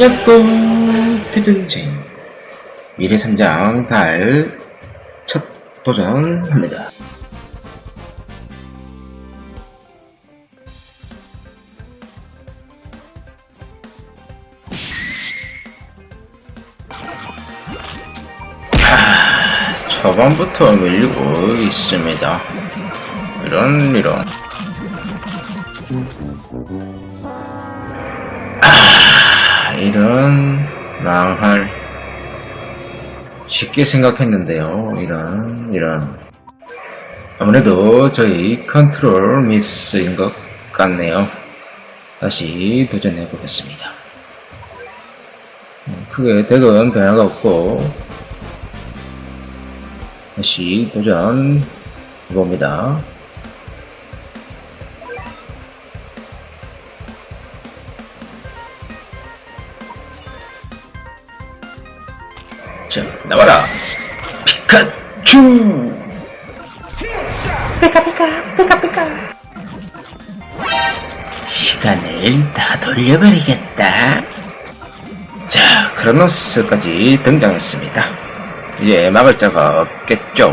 야꾸 대전쟁 미래삼장 달 첫 도전합니다. 아, 초반부터 밀리고 있습니다. 이런 이런 아, 이런 망할 쉽게 생각했는데요. 이런 이런 아무래도 저희 컨트롤 미스인 것 같네요. 다시 도전해 보겠습니다. 음, 크게 대근 변화가 없고 다시 도전 해봅니다. 자, 나와라! 피카츄! 피카피카 피카피카 시간을 다 돌려버리겠다. 자, 크로노스까지 등장했습니다. 이제 막을 자가 없겠죠?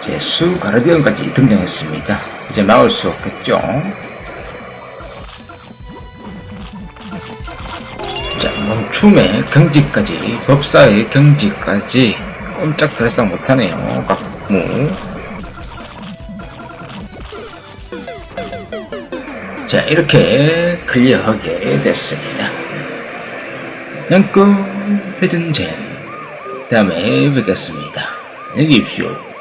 제수 가르디언까지 등장했습니다. 이제 막을 수 없겠죠? 자, 멈춤의 경지까지, 법사의 경지까지 꼼짝 달싹 못하네요. 각무. 자, 이렇게 클리어하게 됐습니다. 양껏 대전쟁. 다음에 뵙겠습니다. 안녕히 계십시오.